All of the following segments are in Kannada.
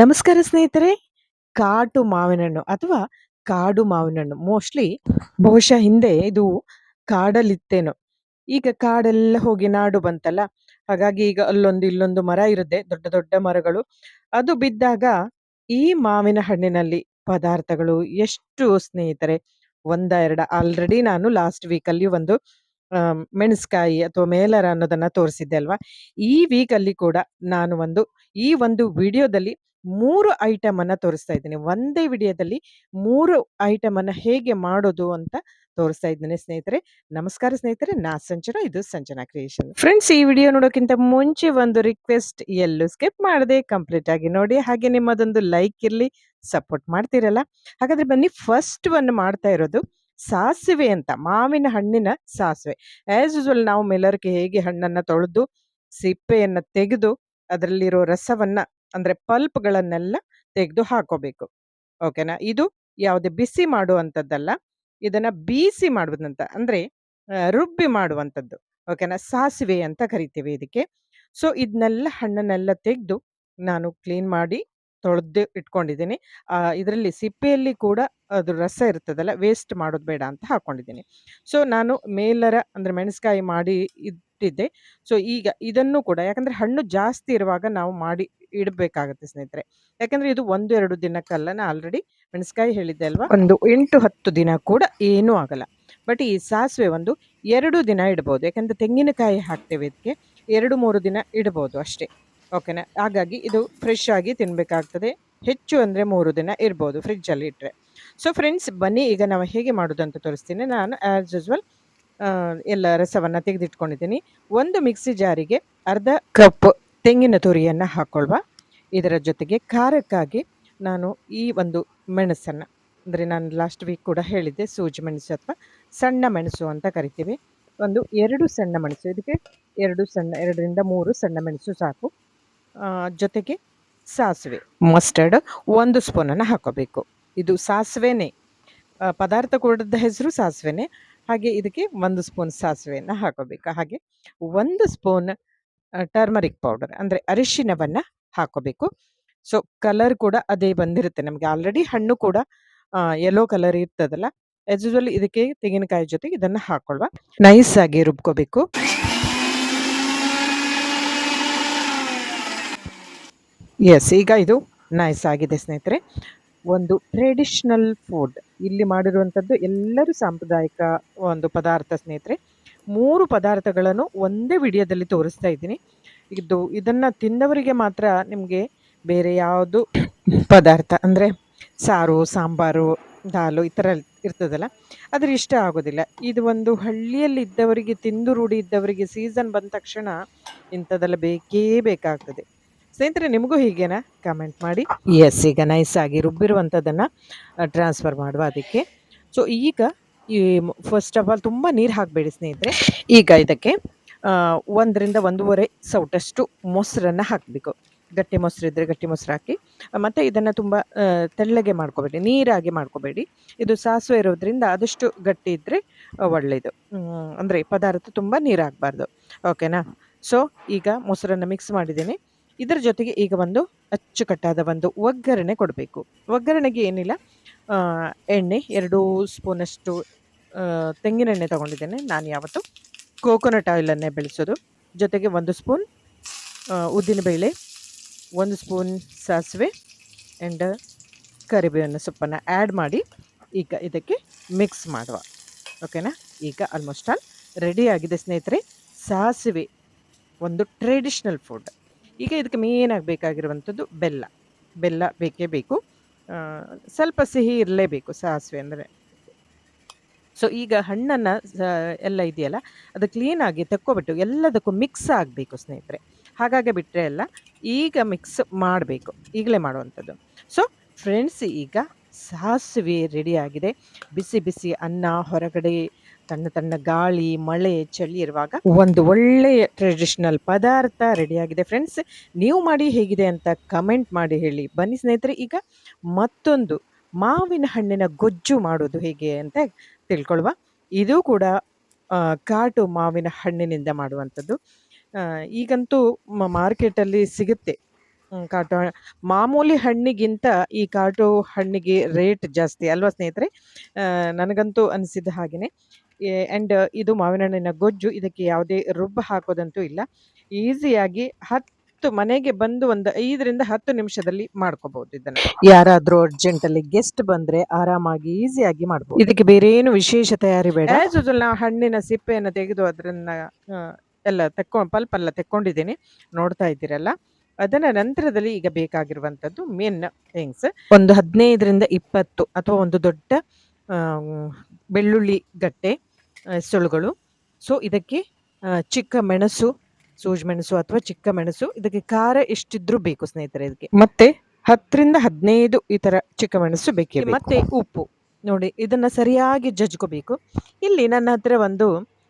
ನಮಸ್ಕಾರ ಸ್ನೇಹಿತರೆ ಕಾಟು ಮಾವಿನ ಹಣ್ಣು ಅಥವಾ ಕಾಡು ಮಾವಿನ ಹಣ್ಣು ಮೋಸ್ಟ್ಲಿ ಬಹುಶಃ ಹಿಂದೆ ಇದು ಕಾಡಲ್ಲಿತ್ತೇನೋ. ಈಗ ಕಾಡೆಲ್ಲ ಹೋಗಿ ನಾಡು ಬಂತಲ್ಲ, ಹಾಗಾಗಿ ಈಗ ಅಲ್ಲೊಂದು ಇಲ್ಲೊಂದು ಮರ ಇರುತ್ತೆ, ದೊಡ್ಡ ದೊಡ್ಡ ಮರಗಳು. ಅದು ಬಿದ್ದಾಗ ಈ ಮಾವಿನ ಹಣ್ಣಿನಲ್ಲಿ ಪದಾರ್ಥಗಳು ಎಷ್ಟು ಸ್ನೇಹಿತರೆ, ಒಂದ, ಎರಡ ಆಲ್ರೆಡಿ ನಾನು ಲಾಸ್ಟ್ ವೀಕ್ ಅಲ್ಲಿ ಒಂದು ಮೆಣಸ್ಕಾಯಿ ಅಥವಾ ಮೇಲರ ಅನ್ನೋದನ್ನ ತೋರಿಸಿದ್ದೆ ಅಲ್ವಾ? ಈ ವೀಕ್ ಅಲ್ಲಿ ಕೂಡ ನಾನು ಒಂದು, ಈ ಒಂದು ವಿಡಿಯೋದಲ್ಲಿ ಮೂರು ಐಟಮ್ ಅನ್ನ ತೋರಿಸ್ತಾ ಇದ್ದೀನಿ. ಒಂದೇ ವಿಡಿಯೋದಲ್ಲಿ ಮೂರು ಐಟಮ್ ಅನ್ನ ಹೇಗೆ ಮಾಡೋದು ಅಂತ ತೋರಿಸ್ತಾ ಇದ್ದೀನಿ ಸ್ನೇಹಿತರೆ. ನಮಸ್ಕಾರ ಸ್ನೇಹಿತರೆ, ನಾ ಸಂಚನ ಇದು ಸಂಜನಾ ಕ್ರಿಯೇಷನ್. ಫ್ರೆಂಡ್ಸ್, ಈ ವಿಡಿಯೋ ನೋಡೋಕ್ಕಿಂತ ಮುಂಚೆ ಒಂದು ರಿಕ್ವೆಸ್ಟ್ ಎಲ್ಲೂ ಸ್ಕಿಪ್ ಮಾಡದೆ ಕಂಪ್ಲೀಟ್ ಆಗಿ ನೋಡಿ. ಹಾಗೆ ನಿಮ್ಮದೊಂದು ಲೈಕ್ ಇರಲಿ, ಸಪೋರ್ಟ್ ಮಾಡ್ತಿರಲ್ಲ. ಹಾಗಾದ್ರೆ ಬನ್ನಿ, ಫಸ್ಟ್ ಒನ್ ಮಾಡ್ತಾ ಇರೋದು ಸಾಸಿವೆ ಅಂತ, ಮಾವಿನ ಹಣ್ಣಿನ ಸಾಸಿವೆ. ಆಸ್ ಯೂಸ್ವಲ್ ನಾವು ಮೆಲರ್ಗೆ ಹೇಗೆ ಹಣ್ಣನ್ನ ತೊಳೆದು, ಸಿಪ್ಪೆಯನ್ನು ತೆಗೆದು, ಅದರಲ್ಲಿರೋ ರಸವನ್ನ ಅಂದ್ರೆ ಪಲ್ಪ್ಗಳನ್ನೆಲ್ಲ ತೆಗೆದು ಹಾಕೋಬೇಕು. ಓಕೆನಾ? ಇದು ಯಾವುದೇ ಬಿಸಿ ಮಾಡುವಂಥದ್ದಲ್ಲ. ಇದನ್ನ ಬೀಸಿ ಮಾಡುವುದಂತ ಅಂದ್ರೆ ರುಬ್ಬಿ ಮಾಡುವಂಥದ್ದು. ಓಕೆನಾ? ಸಾಸಿವೆ ಅಂತ ಕರಿತೀವಿ ಇದಕ್ಕೆ. ಸೊ ಇದನ್ನೆಲ್ಲ ಹಣ್ಣನ್ನೆಲ್ಲ ತೆಗೆದು ನಾನು ಕ್ಲೀನ್ ಮಾಡಿ ತೊಳೆದು ಇಟ್ಕೊಂಡಿದ್ದೀನಿ. ಇದರಲ್ಲಿ ಸಿಪ್ಪೆಯಲ್ಲಿ ಕೂಡ ಅದು ರಸ ಇರ್ತದಲ್ಲ, ವೇಸ್ಟ್ ಮಾಡೋದು ಬೇಡ ಅಂತ ಹಾಕೊಂಡಿದ್ದೀನಿ. ಸೊ, ನಾನು ಮೇಲರ, ಅಂದ್ರೆ ಮೆಣಸ್ಕಾಯಿ ಮಾಡಿ ಇಟ್ಟಿದ್ದೆ. ಸೊ, ಈಗ ಇದನ್ನು ಕೂಡ, ಯಾಕಂದ್ರೆ ಹಣ್ಣು ಜಾಸ್ತಿ ಇರುವಾಗ ನಾವು ಮಾಡಿ ಇಡಬೇಕಾಗತ್ತೆ ಸ್ನೇಹಿತರೆ. ಯಾಕಂದ್ರೆ ಇದು ಒಂದು ಎರಡು ದಿನಕ್ಕಲ್ಲ ನಾ ಆಲ್ರೆಡಿ ಮೆಣಸ್ಕಾಯಿ ಹೇಳಿದ್ದೆ ಅಲ್ವಾ? ಒಂದು ಎಂಟು ಹತ್ತು ದಿನ ಕೂಡ ಏನೂ ಆಗಲ್ಲ. ಬಟ್ ಈ ಸಾಸಿವೆ ಒಂದು ಎರಡು ದಿನ ಇಡ್ಬೋದು. ಯಾಕಂದ್ರೆ ತೆಂಗಿನಕಾಯಿ ಹಾಕ್ತೇವೆ ಇದಕ್ಕೆ ಎರಡು ಮೂರು ದಿನ ಇಡ್ಬೋದು ಅಷ್ಟೇ. ಓಕೆನಾ? ಹಾಗಾಗಿ ಇದು ಫ್ರೆಶ್ ಆಗಿ ತಿನ್ಬೇಕಾಗ್ತದೆ. ಹೆಚ್ಚು ಅಂದರೆ ಮೂರು ದಿನ ಇರ್ಬೋದು ಫ್ರಿಜ್ಜಲ್ಲಿ ಇಟ್ಟರೆ ಸೊ ಫ್ರೆಂಡ್ಸ್ ಬನ್ನಿ ಈಗ ನಾವು ಹೇಗೆ ಮಾಡೋದು ಅಂತ ತೋರಿಸ್ತೀನಿ. ನಾನು ಆ್ಯಸ್ ಯೂಸ್ವಲ್ ಎಲ್ಲ ರಸವನ್ನು ತೆಗೆದಿಟ್ಕೊಂಡಿದ್ದೀನಿ. ಒಂದು ಮಿಕ್ಸಿ ಜಾರಿಗೆ ಅರ್ಧ ಕಪ್ ತೆಂಗಿನ ತುರಿಯನ್ನು ಹಾಕ್ಕೊಳ್ವಾ ಇದರ ಜೊತೆಗೆ ಖಾರಕ್ಕಾಗಿ ನಾನು ಈ ಒಂದು ಮೆಣಸನ್ನು, ಅಂದರೆ ನಾನು ಲಾಸ್ಟ್ ವೀಕ್ ಕೂಡ ಹೇಳಿದ್ದೆ, ಸೂಜಿ ಮೆಣಸು ಅಥವಾ ಸಣ್ಣ ಮೆಣಸು ಅಂತ ಕರಿತೀವಿ. ಒಂದು ಎರಡು ಸಣ್ಣ ಮೆಣಸು, ಇದಕ್ಕೆ ಎರಡು ಸಣ್ಣ, ಎರಡರಿಂದ ಮೂರು ಸಣ್ಣ ಮೆಣಸು ಸಾಕು. ಜೊತೆಗೆ ಸಾಸಿವೆ ಮಸ್ಟರ್ಡ್ ಒಂದು ಸ್ಪೂನನ್ನು ಹಾಕೋಬೇಕು. ಇದು ಸಾಸಿವೆನೇ ಪದಾರ್ಥ ಕೂಡದ ಹೆಸರು ಸಾಸಿವೆನೇ. ಹಾಗೆ ಇದಕ್ಕೆ ಒಂದು ಸ್ಪೂನ್ ಸಾಸಿವೆಯನ್ನು ಹಾಕೋಬೇಕು. ಹಾಗೆ ಒಂದು ಸ್ಪೂನ್ ಟರ್ಮರಿಕ್ ಪೌಡರ್ ಅಂದರೆ ಅರಿಶಿನವನ್ನು ಹಾಕೋಬೇಕು. ಸೊ ಕಲರ್ ಕೂಡ ಅದೇ ಬಂದಿರುತ್ತೆ ನಮಗೆ. ಆಲ್ರೆಡಿ ಹಣ್ಣು ಕೂಡ ಯೆಲ್ಲೋ ಕಲರ್ ಇರ್ತದಲ್ಲ ಆಸ್ ಯೂಸ್ವಲ್ ಇದಕ್ಕೆ ತೆಂಗಿನಕಾಯಿ ಜೊತೆ ಇದನ್ನು ಹಾಕೊಳ್ಳುವ ನೈಸ್ ಆಗಿ ರುಬ್ಕೋಬೇಕು. ಎಸ್ ಈಗ ಇದು ನೈಸ್ ಆಗಿದೆ ಸ್ನೇಹಿತರೆ. ಒಂದು ಟ್ರೆಡಿಷ್ನಲ್ ಫುಡ್ ಇಲ್ಲಿ ಮಾಡಿರುವಂಥದ್ದು ಎಲ್ಲರೂ ಸಾಂಪ್ರದಾಯಿಕ ಒಂದು ಪದಾರ್ಥ ಸ್ನೇಹಿತರೆ. ಮೂರು ಪದಾರ್ಥಗಳನ್ನು ಒಂದೇ ವಿಡಿಯೋದಲ್ಲಿ ತೋರಿಸ್ತಾ ಇದ್ದೀನಿ. ಇದು, ಇದನ್ನು ತಿಂದವರಿಗೆ ಮಾತ್ರ ನಿಮಗೆ ಬೇರೆ ಯಾವುದು ಪದಾರ್ಥ, ಅಂದರೆ ಸಾರು, ಸಾಂಬಾರು, ದಾಲು ಈ ಥರ ಇರ್ತದಲ್ಲ, ಅದ್ರ ಇಷ್ಟ ಆಗೋದಿಲ್ಲ. ಇದು ಒಂದು ಹಳ್ಳಿಯಲ್ಲಿ ಇದ್ದವರಿಗೆ, ತಿಂದು ರೂಢಿ ಇದ್ದವರಿಗೆ ಸೀಸನ್ ಬಂದ ತಕ್ಷಣ ಇಂಥದ್ದೆಲ್ಲ ಬೇಕೇ ಬೇಕಾಗ್ತದೆ. ಸ್ನೇಹಿತರೆ, ನಿಮಗೂ ಹೀಗೇನಾ? ಕಮೆಂಟ್ ಮಾಡಿ. ಎಸ್ ಈಗ ನೈಸ್ ಆಗಿ ರುಬ್ಬಿರುವಂಥದ್ದನ್ನು ಟ್ರಾನ್ಸ್ಫರ್ ಮಾಡುವ ಅದಕ್ಕೆ. ಸೊ ಈಗ ಈ ಫಸ್ಟ್ ಆಫ್ ಆಲ್ ತುಂಬ ನೀರು ಹಾಕಬೇಡಿ ಸ್ನೇಹಿತರೆ. ಈಗ ಇದಕ್ಕೆ ಒಂದರಿಂದ ಒಂದೂವರೆ ಸೌಟಷ್ಟು ಮೊಸರನ್ನು ಹಾಕಬೇಕು. ಗಟ್ಟಿ ಮೊಸರು ಇದ್ದರೆ ಗಟ್ಟಿ ಮೊಸರು ಹಾಕಿ, ಮತ್ತು ಇದನ್ನು ತುಂಬ ತೆಳ್ಳಗೆ ಮಾಡ್ಕೋಬೇಡಿ, ನೀರಾಗಿ ಮಾಡ್ಕೋಬೇಡಿ. ಇದು ಸಾಸಿವೆ ಇರೋದ್ರಿಂದ ಆದಷ್ಟು ಗಟ್ಟಿ ಇದ್ದರೆ ಒಳ್ಳೆಯದು ಅಂದರೆ ಪದಾರ್ಥ ತುಂಬ ನೀರಾಗಬಾರ್ದು ಓಕೆನಾ? ಸೊ ಈಗ ಮೊಸರನ್ನು ಮಿಕ್ಸ್ ಮಾಡಿದ್ದೀನಿ. ಇದರ ಜೊತೆಗೆ ಈಗ ಒಂದು ಅಚ್ಚುಕಟ್ಟಾದ ಒಂದು ಒಗ್ಗರಣೆ ಕೊಡಬೇಕು. ಒಗ್ಗರಣೆಗೆ ಏನಿಲ್ಲ ಎಣ್ಣೆ, ಎರಡು ಸ್ಪೂನಷ್ಟು ತೆಂಗಿನೆಣ್ಣೆ ತೊಗೊಂಡಿದ್ದೇನೆ. ನಾನು ಯಾವತ್ತು ಕೋಕೋನಟ್ ಆಯಿಲನ್ನೇ ಬೆಳೆಸೋದು. ಜೊತೆಗೆ ಒಂದು ಸ್ಪೂನ್ ಉದ್ದಿನಬೇಳೆ ಒಂದು ಸ್ಪೂನ್ ಸಾಸಿವೆ ಆ್ಯಂಡ್ ಕರಿಬೇವಿನ ಸೊಪ್ಪನ್ನು ಆ್ಯಡ್ ಮಾಡಿ ಈಗ ಇದಕ್ಕೆ ಮಿಕ್ಸ್ ಮಾಡುವ. ಓಕೆನಾ ಈಗ ಆಲ್ಮೋಸ್ಟ್ ಆಲ್ ಆಗಿದೆ ಸ್ನೇಹಿತರೆ. ಸಾಸಿವೆ, ಒಂದು ಟ್ರೆಡಿಷ್ನಲ್ ಫುಡ್ ಈಗ ಇದಕ್ಕೆ ಮೇನಾಗಿ ಬೇಕಾಗಿರುವಂಥದ್ದು ಬೆಲ್ಲ. ಬೆಲ್ಲ ಬೇಕೇ ಬೇಕು. ಸ್ವಲ್ಪ ಸಿಹಿ ಇರಲೇಬೇಕು ಸಾಸಿವೆ ಅಂದರೆ. ಸೊ ಈಗ ಹಣ್ಣನ್ನು ಎಲ್ಲ ಇದೆಯಲ್ಲ, ಅದು ಕ್ಲೀನಾಗಿ ತಕ್ಕೊಬಿಟ್ಟು ಎಲ್ಲದಕ್ಕೂ ಮಿಕ್ಸ್ ಆಗಬೇಕು ಸ್ನೇಹಿತರೆ. ಹಾಗಾಗಿ ಬಿಟ್ಟರೆ ಎಲ್ಲ ಈಗ ಮಿಕ್ಸ್ ಮಾಡಬೇಕು, ಈಗಲೇ ಮಾಡುವಂಥದ್ದು. ಸೊ ಫ್ರೆಂಡ್ಸ್ ಈಗ ಸಾಸಿವೆ ರೆಡಿಯಾಗಿದೆ ಬಿಸಿ ಬಿಸಿ ಅನ್ನ ಹೊರಗಡೆ ತಣ್ಣ ತಣ್ಣ ಗಾಳಿ ಮಳೆ ಚಳಿ ಇರುವಾಗ ಒಂದು ಒಳ್ಳೆಯ ಟ್ರೆಡಿಷನಲ್ ಪದಾರ್ಥ ರೆಡಿಯಾಗಿದೆ ಫ್ರೆಂಡ್ಸ್ ನೀವು ಮಾಡಿ ಹೇಗಿದೆ ಅಂತ ಕಮೆಂಟ್ ಮಾಡಿ ಹೇಳಿ. ಬನ್ನಿ ಸ್ನೇಹಿತರೆ ಈಗ ಮತ್ತೊಂದು ಮಾವಿನ ಹಣ್ಣಿನ ಗೊಜ್ಜು ಮಾಡೋದು ಹೇಗೆ ಅಂತ ತಿಳ್ಕೊಳ್ಳುವ ಇದು ಕೂಡ ಕಾಟು ಮಾವಿನ ಹಣ್ಣಿನಿಂದ ಮಾಡುವಂಥದ್ದು. ಈಗಂತೂ ಮಾರ್ಕೆಟಲ್ಲಿ ಸಿಗುತ್ತೆ. ಕಾಟು ಮಾಮೂಲಿ ಹಣ್ಣಿಗಿಂತ ಈ ಕಾಟು ಹಣ್ಣಿಗೆ ರೇಟ್ ಜಾಸ್ತಿ ಅಲ್ವಾ ಸ್ನೇಹಿತರೆ? ನನಗಂತೂ ಅನಿಸಿದ ಹಾಗೇನೆ. ಆ್ಯಂಡ್ ಇದು ಮಾವಿನ ಹಣ್ಣಿನ ಗೊಜ್ಜು. ಇದಕ್ಕೆ ಯಾವುದೇ ರುಬ್ಬ ಹಾಕೋದಂತೂ ಇಲ್ಲ. ಈಸಿಯಾಗಿ 10 ಮನೆಗೆ ಬಂದು ಒಂದು 5ರಿಂದ 10 ನಿಮಿಷದಲ್ಲಿ ಮಾಡ್ಕೋಬಹುದು ಇದನ್ನ. ಯಾರಾದ್ರೂ ಅರ್ಜೆಂಟಲ್ಲಿ ಗೆಸ್ಟ್ ಬಂದ್ರೆ ಆರಾಮಾಗಿ ಈಸಿಯಾಗಿ ಮಾಡ್ಬೋದು. ಇದಕ್ಕೆ ಬೇರೆ ಏನು ವಿಶೇಷ ತಯಾರಿ ಬೇಡ. ನಾವು ಹಣ್ಣಿನ ಸಿಪ್ಪೆಯನ್ನು ತೆಗೆದು ಅದನ್ನ ಆ, ಎಲ್ಲ ತೆಕ್ಕೊಂಡು ಪಲ್ಪ್ ಎಲ್ಲ ತೆಕ್ಕೊಂಡಿದ್ದೀನಿ. ನೋಡ್ತಾ ಇದ್ದೀರಲ್ಲ. ಅದರ ನಂತರದಲ್ಲಿ ಈಗ ಬೇಕಾಗಿರುವಂಥದ್ದು ಮೇನ್ ಥಿಂಗ್ಸ್ ಒಂದು 15ರಿಂದ 20 ಅಥವಾ ಒಂದು ದೊಡ್ಡ ಬೆಳ್ಳುಳ್ಳಿ ಗಡ್ಡೆ ಆ, ಎಸಳುಗಳು. ಸೊ ಇದಕ್ಕೆ ಚಿಕ್ಕ ಮೆಣಸು, ಸೂಜ್ ಮೆಣಸು ಅಥವಾ ಚಿಕ್ಕ ಮೆಣಸು. ಇದಕ್ಕೆ ಖಾರ ಎಷ್ಟಿದ್ರೂ ಬೇಕು ಸ್ನೇಹಿತರೆ ಇದಕ್ಕೆ. ಮತ್ತೆ 10ರಿಂದ 15 ಈ ತರ ಚಿಕ್ಕ ಮೆಣಸು ಬೇಕೇ. ಮತ್ತೆ ಉಪ್ಪು. ನೋಡಿ ಇದನ್ನ ಸರಿಯಾಗಿ ಜಜ್ಕೋಬೇಕು. ಇಲ್ಲಿ ನನ್ನ ಹತ್ರ ಒಂದು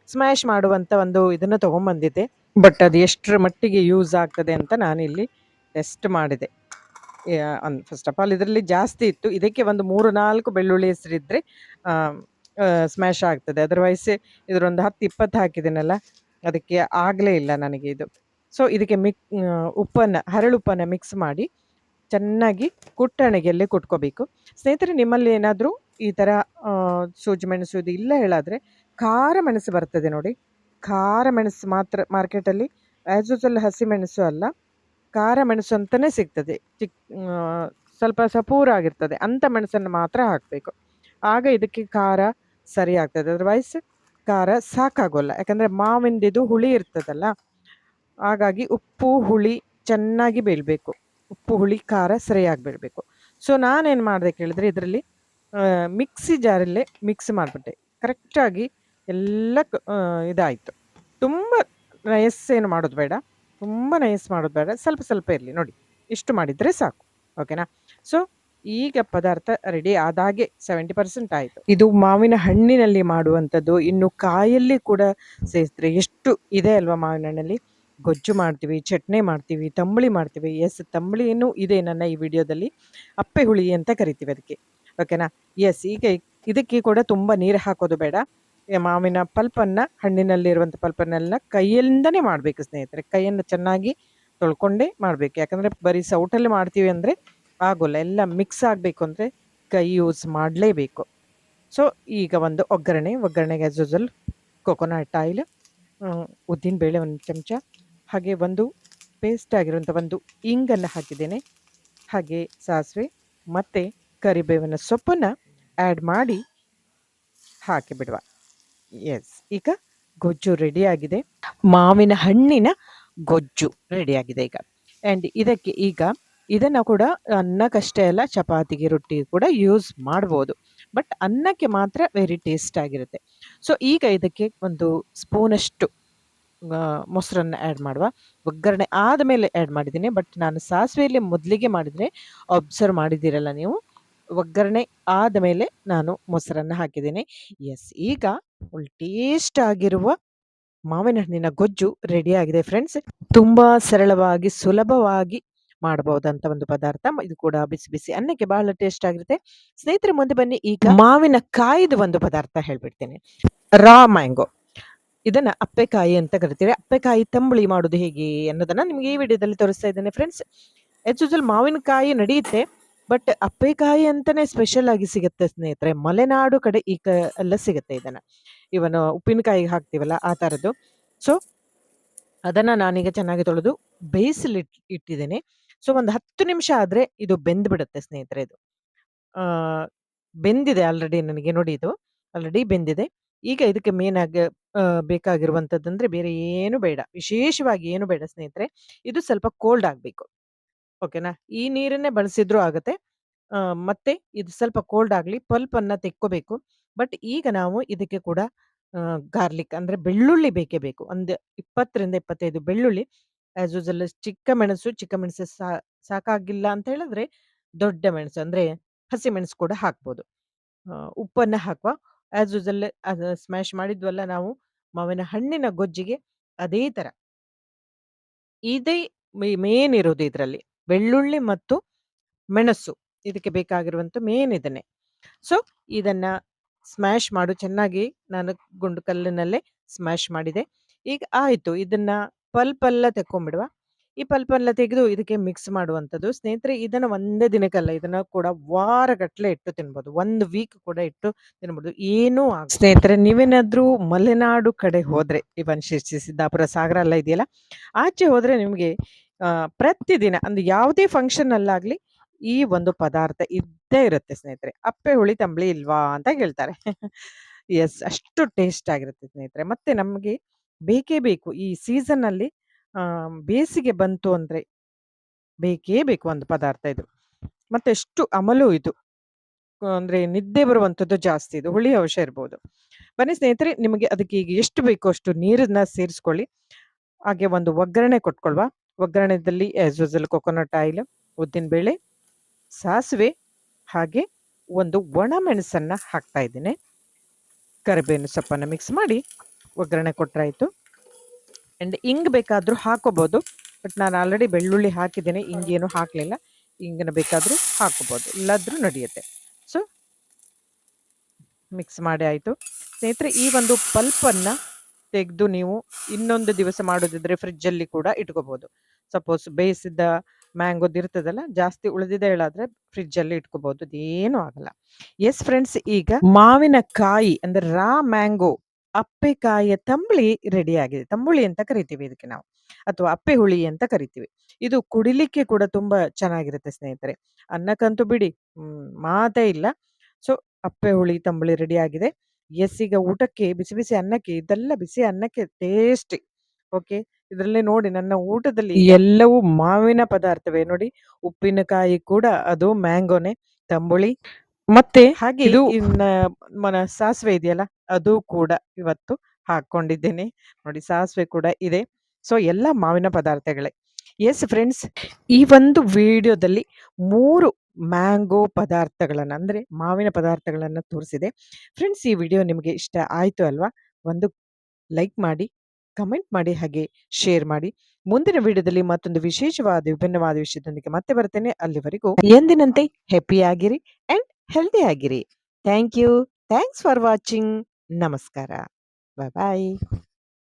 ಸ್ಮ್ಯಾಶ್ ಮಾಡುವಂತ ಒಂದು ಇದನ್ನ ತಗೊಂಡ್ಬಂದಿದ್ದೆ. ಬಟ್ ಅದು ಎಷ್ಟರ ಮಟ್ಟಿಗೆ ಯೂಸ್ ಆಗ್ತದೆ ಅಂತ ನಾನಿಲ್ಲಿ ಟೆಸ್ಟ್ ಮಾಡಿದೆ. ಫಸ್ಟ್ ಆಫ್ ಆಲ್ ಇದರಲ್ಲಿ ಜಾಸ್ತಿ ಇತ್ತು. ಇದಕ್ಕೆ ಒಂದು 3, 4 ಬೆಳ್ಳುಳ್ಳಿ ಹೆಸರಿದ್ರೆ ಸ್ಮ್ಯಾಶ್ ಆಗ್ತದೆ. ಅದರ್ವೈಸ್ ಇದರೊಂದು 10, 20 ಹಾಕಿದ್ದೀನಲ್ಲ ಅದಕ್ಕೆ ಆಗಲೇ ಇಲ್ಲ ನನಗೆ ಇದು. ಸೊ ಇದಕ್ಕೆ ಮಿಕ್ ಉಪ್ಪನ್ನು ಉಪ್ಪನ್ನ ಹರಳುಪ್ಪನ್ನ ಮಿಕ್ಸ್ ಮಾಡಿ ಚೆನ್ನಾಗಿ ಕುಟ್ಟಣಿಗೆಯಲ್ಲಿ ಕುಟ್ಕೋಬೇಕು. ಸ್ನೇಹಿತರೆ ನಿಮ್ಮಲ್ಲಿ ಏನಾದರೂ ಈ ಥರ ಸೂಜಿ ಮೆಣಸು ಇದು ಇಲ್ಲ ಹೇಳಾದರೆ ಖಾರ ಮೆಣಸು ಬರ್ತದೆ ನೋಡಿ. ಖಾರ ಮೆಣಸು ಮಾತ್ರ ಮಾರ್ಕೆಟಲ್ಲಿ ಆ್ಯಸ್ ಯೂಸಲ್ ಹಸಿ ಮೆಣಸು ಅಲ್ಲ. ಖಾರ ಮೆಣಸು ಅಂತಲೇ ಸಿಗ್ತದೆ. ಚಿಕ್ ಸ್ವಲ್ಪ ಸಪೂರ ಆಗಿರ್ತದೆ. ಅಂಥ ಮೆಣಸನ್ನು ಮಾತ್ರ ಹಾಕಬೇಕು. ಆಗ ಇದಕ್ಕೆ ಖಾರ ಸರಿ ಆಗ್ತದೆ. ಅದರ್ವೈಸ್ ಖಾರ ಸಾಕಾಗೋಲ್ಲ. ಯಾಕಂದರೆ ಮಾವಿಂದಿದು ಹುಳಿ ಇರ್ತದಲ್ಲ. ಹಾಗಾಗಿ ಉಪ್ಪು, ಹುಳಿ ಚೆನ್ನಾಗಿ ಬೀಳಬೇಕು ಉಪ್ಪು, ಹುಳಿ, ಖಾರ ಸರಿಯಾಗಿ ಬೀಳಬೇಕು ಸೊ ನಾನೇನು ಮಾಡಿದೆ ಕೇಳಿದ್ರೆ ಇದರಲ್ಲಿ ಮಿಕ್ಸಿ ಜಾರಲ್ಲೇ ಮಿಕ್ಸ್ ಮಾಡಿಬಿಟ್ಟೆ. ಕರೆಕ್ಟಾಗಿ ಎಲ್ಲ ಇದಾಯಿತು. ತುಂಬ ನಯಸ್ ಏನು ಮಾಡೋದು ಬೇಡ. ತುಂಬ ನಯಸ್ ಮಾಡೋದು ಬೇಡ. ಸ್ವಲ್ಪ ಸ್ವಲ್ಪ ಇರಲಿ ನೋಡಿ. ಇಷ್ಟು ಮಾಡಿದರೆ ಸಾಕು. ಓಕೆನಾ? ಸೊ ಈಗ ಪದಾರ್ಥ ರೆಡಿ ಆದಾಗೆ 70% ಆಯಿತು. ಇದು ಮಾವಿನ ಹಣ್ಣಿನಲ್ಲಿ ಮಾಡುವಂಥದ್ದು. ಇನ್ನು ಕಾಯಲ್ಲಿ ಕೂಡ ಸೇರಿಸಿದ್ರೆ ಎಷ್ಟು ಇದೆ ಅಲ್ವಾ ಮಾವಿನ ಹಣ್ಣಲ್ಲಿ. ಗೊಜ್ಜು ಮಾಡ್ತೀವಿ, ಚಟ್ನಿ ಮಾಡ್ತೀವಿ, ತಂಬಳಿ ಮಾಡ್ತೀವಿ. ಎಸ್ ತಂಬುಳಿನೂ ಇದೆ ನನ್ನ ಈ ವಿಡಿಯೋದಲ್ಲಿ. ಅಪ್ಪೆ ಹುಳಿ ಅಂತ ಕರಿತೀವಿ ಅದಕ್ಕೆ. ಓಕೆನಾ? ಎಸ್ ಈಗ ಇದಕ್ಕೆ ಕೂಡ ತುಂಬ ನೀರು ಹಾಕೋದು ಬೇಡ. ಮಾವಿನ ಪಲ್ಪನ್ನು ಹಣ್ಣಿನಲ್ಲಿರುವಂಥ ಪಲ್ಪನ್ನೆಲ್ಲ ಕೈಯಿಂದನೇ ಮಾಡಬೇಕು ಸ್ನೇಹಿತರೆ. ಕೈಯನ್ನು ಚೆನ್ನಾಗಿ ತೊಳ್ಕೊಂಡೇ ಮಾಡಬೇಕು. ಯಾಕಂದರೆ ಬರೀ ಸೌಟಲ್ಲಿ ಮಾಡ್ತೀವಿ ಅಂದ್ರೆ ಆಗೋಲ್ಲ. ಎಲ್ಲ ಮಿಕ್ಸ್ ಆಗಬೇಕು ಅಂದರೆ ಕೈ ಯೂಸ್ ಮಾಡಲೇಬೇಕು. ಸೊ ಈಗ ಒಂದು ಒಗ್ಗರಣೆ. ಒಗ್ಗರಣೆಗೆ ಆಸ್ ಯೂಸಲ್ ಕೊಕೊನಟ್ ಆಯಿಲ್, ಉದ್ದಿನ ಉದ್ದಿನಬೇಳೆ ಒಂದು ಚಮಚ, ಹಾಗೆ ಒಂದು ಪೇಸ್ಟ್ ಆಗಿರುವಂಥ ಒಂದು ಇಂಗನ್ನು ಹಾಕಿದ್ದೇನೆ. ಹಾಗೆ ಸಾಸಿವೆ ಮತ್ತು ಕರಿಬೇವಿನ ಸೊಪ್ಪನ್ನ ಆ್ಯಡ್ ಮಾಡಿ ಹಾಕಿ ಎಸ್ ಈಗ ಗೊಜ್ಜು ರೆಡಿಯಾಗಿದೆ. ಮಾವಿನ ಹಣ್ಣಿನ ಗೊಜ್ಜು ರೆಡಿಯಾಗಿದೆ ಈಗ. ಆ್ಯಂಡ್ ಇದಕ್ಕೆ ಈಗ ಇದನ್ನ ಕೂಡ ಅನ್ನಕ್ಕಷ್ಟೇ ಅಲ್ಲ ಚಪಾತಿಗೆ, ರೊಟ್ಟಿ ಕೂಡ ಯೂಸ್ ಮಾಡ್ಬೋದು. ಬಟ್ ಅನ್ನಕ್ಕೆ ಮಾತ್ರ ವೆರಿ ಟೇಸ್ಟ್ ಆಗಿರುತ್ತೆ. ಸೊ ಈಗ ಇದಕ್ಕೆ ಒಂದು ಸ್ಪೂನಷ್ಟು ಮೊಸರನ್ನು ಆ್ಯಡ್ ಮಾಡುವ. ಒಗ್ಗರಣೆ ಆದಮೇಲೆ ಆ್ಯಡ್ ಮಾಡಿದ್ದೀನಿ. ಬಟ್ ನಾನು ಸಾಸಿವೆಯಲ್ಲಿ ಮೊದಲಿಗೆ ಮಾಡಿದರೆ ಅಬ್ಸರ್ವ್ ಮಾಡಿದ್ದೀರಲ್ಲ ನೀವು. ಒಗ್ಗರಣೆ ಆದ ಮೇಲೆ ನಾನು ಮೊಸರನ್ನು ಹಾಕಿದ್ದೀನಿ. ಎಸ್ ಈಗ ಟೇಸ್ಟ್ ಆಗಿರುವ ಮಾವಿನ ಹಣ್ಣಿನ ಗೊಜ್ಜು ಆಗಿದೆ ಫ್ರೆಂಡ್ಸ್. ತುಂಬ ಸರಳವಾಗಿ, ಸುಲಭವಾಗಿ ಮಾಡಬಹುದಂತ ಒಂದು ಪದಾರ್ಥ. ಇದು ಕೂಡ ಬಿಸಿ ಬಿಸಿ ಅನ್ನಕ್ಕೆ ಬಹಳ ಟೇಸ್ಟ್ ಆಗಿರುತ್ತೆ. ಸ್ನೇಹಿತರೆ, ಮುಂದೆ ಬನ್ನಿ ಈಗ ಮಾವಿನ ಕಾಯಿದು ಒಂದು ಪದಾರ್ಥ ಹೇಳ್ಬಿಡ್ತೇನೆ. ರಾ ಮ್ಯಾಂಗೋ. ಇದನ್ನ ಅಪ್ಪೆಕಾಯಿ ಅಂತ ಕರಿತೀವಿ. ಅಪ್ಪೆಕಾಯಿ ತಂಬುಳಿ ಮಾಡೋದು ಹೇಗೆ ಅನ್ನೋದನ್ನ ನಿಮ್ಗೆ ಈ ವಿಡಿಯೋದಲ್ಲಿ ತೋರಿಸ್ತಾ ಇದ್ದೇನೆ ಫ್ರೆಂಡ್ಸ್. ಹೆಚ್ಚು ಮಾವಿನಕಾಯಿ ನಡೆಯುತ್ತೆ. ಬಟ್ ಅಪ್ಪೆಕಾಯಿ ಅಂತಾನೆ ಸ್ಪೆಷಲ್ ಆಗಿ ಸಿಗುತ್ತೆ ಸ್ನೇಹಿತರೆ. ಮಲೆನಾಡು ಕಡೆ ಈ ಕ, ಎಲ್ಲ ಸಿಗುತ್ತೆ ಇದನ್ನ. ಇವನ್ ಉಪ್ಪಿನಕಾಯಿಗೆ ಹಾಕ್ತೀವಲ್ಲ ಆ ಥರದ್ದು. ಸೊ ಅದನ್ನ ನಾನೀಗ ಚೆನ್ನಾಗಿ ತೊಳೆದು ಬೇಯಿಸಲಿಟ್, ಇಟ್ಟಿದ್ದೇನೆ. ಸೊ ಒಂದು 10 ನಿಮಿಷ ಆದ್ರೆ ಇದು ಬೆಂದ್ಬಿಡುತ್ತೆ ಸ್ನೇಹಿತರೆ ಇದು. ಆ, ಬೆಂದಿದೆ ಆಲ್ರೆಡಿ ನನಗೆ ನೋಡಿ ಇದು. ಆಲ್ರೆಡಿ ಬೆಂದಿದೆ. ಈಗ ಇದಕ್ಕೆ ಮೇನ್ ಆಗಿ ಬೇಕಾಗಿರುವಂಥದ್ದಂದ್ರೆ ಬೇರೆ ಏನು ಬೇಡ. ವಿಶೇಷವಾಗಿ ಏನು ಬೇಡ ಸ್ನೇಹಿತರೆ. ಇದು ಸ್ವಲ್ಪ ಕೋಲ್ಡ್ ಆಗಬೇಕು. ಓಕೆನಾ? ಈ ನೀರನ್ನೇ ಬಳಸಿದ್ರೂ ಆಗುತ್ತೆ. ಮತ್ತೆ ಇದು ಸ್ವಲ್ಪ ಕೋಲ್ಡ್ ಆಗಲಿ. ಪಲ್ಪನ್ನು ತೆಕ್ಕೋಬೇಕು. ಬಟ್ ಈಗ ನಾವು ಇದಕ್ಕೆ ಕೂಡ ಗಾರ್ಲಿಕ್ ಅಂದ್ರೆ ಬೆಳ್ಳುಳ್ಳಿ ಬೇಕೇ ಬೇಕು. ಒಂದು 20ರಿಂದ 25 ಬೆಳ್ಳುಳ್ಳಿ. ಆಸ್ ಯೂಸುವಲ್ ಚಿಕ್ಕ ಮೆಣಸು, ಚಿಕ್ಕ ಮೆಣಸು ಸಾ ಸಾಕಾಗಿಲ್ಲ ಅಂತ ಹೇಳಿದ್ರೆ ದೊಡ್ಡ ಮೆಣಸು ಅಂದ್ರೆ ಹಸಿ ಮೆಣಸು ಕೂಡ ಹಾಕ್ಬೋದು. ಉಪ್ಪನ್ನ ಹಾಕುವ. ಆಸ್ ಯೂಸ್ ಅದು ಸ್ಮ್ಯಾಶ್ ಮಾಡಿದ್ವಲ್ಲ ನಾವು ಮಾವಿನ ಹಣ್ಣಿನ ಗೊಜ್ಜಿಗೆ ಅದೇ ತರ ಇದೇ ಮೇನ್ ಇರೋದು ಇದರಲ್ಲಿ. ಬೆಳ್ಳುಳ್ಳಿ ಮತ್ತು ಮೆಣಸು. ಇದಕ್ಕೆ ಬೇಕಾಗಿರುವಂತ ಮೇನ್ ಇದನ್ನೇ. ಸೊ ಇದನ್ನ ಸ್ಮ್ಯಾಶ್ ಮಾಡು ಚೆನ್ನಾಗಿ ನಾನು ಗುಂಡು ಕಲ್ಲಿನಲ್ಲೇ ಸ್ಮ್ಯಾಶ್ ಮಾಡಿದೆ. ಈಗ ಆಯ್ತು ಇದನ್ನ ಪಲ್ಪ್ ಎಲ್ಲ ತೆಕ್ಕೊಂಬಿಡುವ. ಈ ಪಲ್ಪಲ್ಲ ತೆಗೆದು ಇದಕ್ಕೆ ಮಿಕ್ಸ್ ಮಾಡುವಂಥದ್ದು. ಸ್ನೇಹಿತರೆ ಇದನ್ನ ಒಂದೇ ದಿನಕ್ಕಲ್ಲ, ಇದನ್ನ ಕೂಡ ವಾರಗಟ್ಟಲೆ ಇಟ್ಟು ತಿನ್ಬೋದು. ಒಂದು ವೀಕ್ ಕೂಡ ಇಟ್ಟು ತಿನ್ಬೋದು. ಏನೂ ಆಗ ಸ್ನೇಹಿತರೆ ನೀವೇನಾದ್ರೂ ಮಲೆನಾಡು ಕಡೆ ಹೋದ್ರೆ, ಈ ಶಿರ್ಸಿ ಸಿದ್ದಾಪುರ, ಸಾಗರ ಎಲ್ಲ ಇದೆಯಲ್ಲ, ಆಚೆ ಹೋದ್ರೆ ನಿಮ್ಗೆ ಪ್ರತಿದಿನ ಅಂದ್ರೆ ಯಾವುದೇ ಫಂಕ್ಷನ್ ಅಲ್ಲಾಗ್ಲಿ ಈ ಒಂದು ಪದಾರ್ಥ ಇದ್ದೇ ಇರುತ್ತೆ ಸ್ನೇಹಿತರೆ. ಅಪ್ಪೆ ಹುಳಿ ತಂಬಳಿ ಇಲ್ವಾ ಅಂತ ಹೇಳ್ತಾರೆ ಎಸ್ ಅಷ್ಟು ಟೇಸ್ಟ್ ಆಗಿರುತ್ತೆ ಸ್ನೇಹಿತರೆ. ಮತ್ತೆ ನಮ್ಗೆ ಬೇಕೇ ಬೇಕು ಈ ಸೀಸನ್ನಲ್ಲಿ ಆ, ಬೇಸಿಗೆ ಬಂತು ಅಂದ್ರೆ ಬೇಕೇ ಬೇಕು ಒಂದು ಪದಾರ್ಥ ಇದು. ಮತ್ತೆಷ್ಟು ಅಮಲು ಇದು. ಅಂದ್ರೆ ನಿದ್ದೆ ಬರುವಂಥದ್ದು ಜಾಸ್ತಿ ಇದು. ಹುಳಿ ಅಂಶ ಇರ್ಬೋದು. ಬನ್ನಿ ಸ್ನೇಹಿತರೆ ನಿಮಗೆ ಅದಕ್ಕೆ ಈಗ ಎಷ್ಟು ಬೇಕೋ ಅಷ್ಟು ನೀರನ್ನ ಸೇರಿಸ್ಕೊಳ್ಳಿ. ಹಾಗೆ ಒಂದು ಒಗ್ಗರಣೆ ಕೊಟ್ಕೊಳ್ವಾ. ಒಗ್ಗರಣೆದಲ್ಲಿ ಆಸ್ ಯೂಸುವಲ್ ಆಯಿಲ್ ಆಯಿಲ್, ಉದ್ದಿನಬೇಳೆ, ಸಾಸಿವೆ ಹಾಗೆ ಒಂದು ಒಣಮೆಣಸನ್ನ ಹಾಕ್ತಾ ಇದ್ದೀನಿ. ಕರಿಬೇವಿನ ಸೊಪ್ಪನ್ನ ಮಿಕ್ಸ್ ಮಾಡಿ ಒಗ್ಗರಣೆ ಕೊಟ್ಟರಾಯಿತು ಆ್ಯಂಡ್ ಇಂಗ್ ಬೇಕಾದರೂ ಹಾಕೋಬೋದು ಬಟ್ ನಾನು ಆಲ್ರೆಡಿ ಬೆಳ್ಳುಳ್ಳಿ ಹಾಕಿದ್ದೇನೆ. ಇಂಗೇನು ಹಾಕಲಿಲ್ಲ ಹಿಂಗನ್ನು ಬೇಕಾದರೂ ಹಾಕೋಬೋದು ಇಲ್ಲಾದರೂ ನಡೆಯುತ್ತೆ. ಸೊ ಮಿಕ್ಸ್ ಮಾಡಿ ಆಯಿತು ಸ್ನೇಹಿತರೆ ಈ ಒಂದು ಪಲ್ಪನ್ನು ತೆಗೆದು ನೀವು ಇನ್ನೊಂದು ದಿವಸ ಮಾಡೋದಿದ್ರೆ ಫ್ರಿಡ್ಜಲ್ಲಿ ಕೂಡ ಇಟ್ಕೋಬೋದು ಸಪೋಸ್ ಬೇಯಿಸಿದ ಮ್ಯಾಂಗೋದು ಇರ್ತದಲ್ಲ, ಜಾಸ್ತಿ ಉಳಿದಿದೆ ಹೇಳಾದ್ರೆ ಫ್ರಿಡ್ಜಲ್ಲಿ ಇಟ್ಕೋಬಹುದು. ಅದೇನೂ ಆಗಲ್ಲ. ಎಸ್ ಫ್ರೆಂಡ್ಸ್ ಈಗ ಮಾವಿನಕಾಯಿ ಅಂದ್ರೆ ರಾ ಮ್ಯಾಂಗೋ ಅಪ್ಪೆಕಾಯಿಯ ತಂಬುಳಿ ರೆಡಿ ಆಗಿದೆ. ತಂಬುಳಿ ಅಂತ ಕರಿತೀವಿ ಇದಕ್ಕೆ ನಾವು. ಅಥವಾ ಅಪ್ಪೆ ಹುಳಿ ಅಂತ ಕರಿತೀವಿ. ಇದು ಕುಡಿಲಿಕ್ಕೆ ಕೂಡ ತುಂಬಾ ಚೆನ್ನಾಗಿರುತ್ತೆ ಸ್ನೇಹಿತರೆ. ಅನ್ನಕ್ಕಂತೂ ಬಿಡಿ ಹ್ಮ್, ಮಾತೇ ಇಲ್ಲ. ಸೊ ಅಪ್ಪೆ ಹುಳಿ ತಂಬುಳಿ ರೆಡಿ ಆಗಿದೆ. ಎಸ್ ಈಗ ಊಟಕ್ಕೆ ಬಿಸಿ ಬಿಸಿ ಅನ್ನಕ್ಕೆ ಇದೆಲ್ಲ ಬಿಸಿ ಅನ್ನಕ್ಕೆ ಟೇಸ್ಟಿ. ಓಕೆ. ಇದರಲ್ಲಿ ನೋಡಿ ನನ್ನ ಊಟದಲ್ಲಿ ಎಲ್ಲವೂ ಮಾವಿನ ಪದಾರ್ಥವೇ ನೋಡಿ. ಉಪ್ಪಿನಕಾಯಿ ಕೂಡ ಅದು ಮ್ಯಾಂಗೋನೆ ತಂಬುಳಿ ಮತ್ತೆ ಹಾಗೆ ಇದು ಇನ್ನ ಮನ ಸಾಸಿವೆ ಇದೆಯಲ್ಲ ಅದು ಕೂಡ ಇವತ್ತು ಹಾಕೊಂಡಿದ್ದೇನೆ. ನೋಡಿ ಸಾಸಿವೆ ಕೂಡ ಇದೆ. ಸೊ ಎಲ್ಲ ಮಾವಿನ ಪದಾರ್ಥಗಳೇ. ಎಸ್ ಫ್ರೆಂಡ್ಸ್ ಈ ಒಂದು ವಿಡಿಯೋದಲ್ಲಿ ಮೂರು ಮ್ಯಾಂಗೋ ಪದಾರ್ಥಗಳನ್ನ ಅಂದ್ರೆ ಮಾವಿನ ಪದಾರ್ಥಗಳನ್ನ ತೋರಿಸಿದೆ. ಫ್ರೆಂಡ್ಸ್ ಈ ವಿಡಿಯೋ ನಿಮಗೆ ಇಷ್ಟ ಆಯ್ತು ಅಲ್ವಾ? ಒಂದು ಲೈಕ್ ಮಾಡಿ, ಕಮೆಂಟ್ ಮಾಡಿ ಹಾಗೆ ಶೇರ್ ಮಾಡಿ. ಮುಂದಿನ ವಿಡಿಯೋದಲ್ಲಿ ಮತ್ತೊಂದು ವಿಶೇಷವಾದ ವಿಭಿನ್ನವಾದ ವಿಷಯದೊಂದಿಗೆ ಮತ್ತೆ ಬರ್ತೇನೆ. ಅಲ್ಲಿವರೆಗೂ ಎಂದಿನಂತೆ ಹ್ಯಾಪಿ ಆಗಿರಿ ಅಂಡ್ ಹೆಲ್ದಿ ಆಗಿರಿ. Thank you. Thanks for watching. ನಮಸ್ಕಾರ. Bye bye.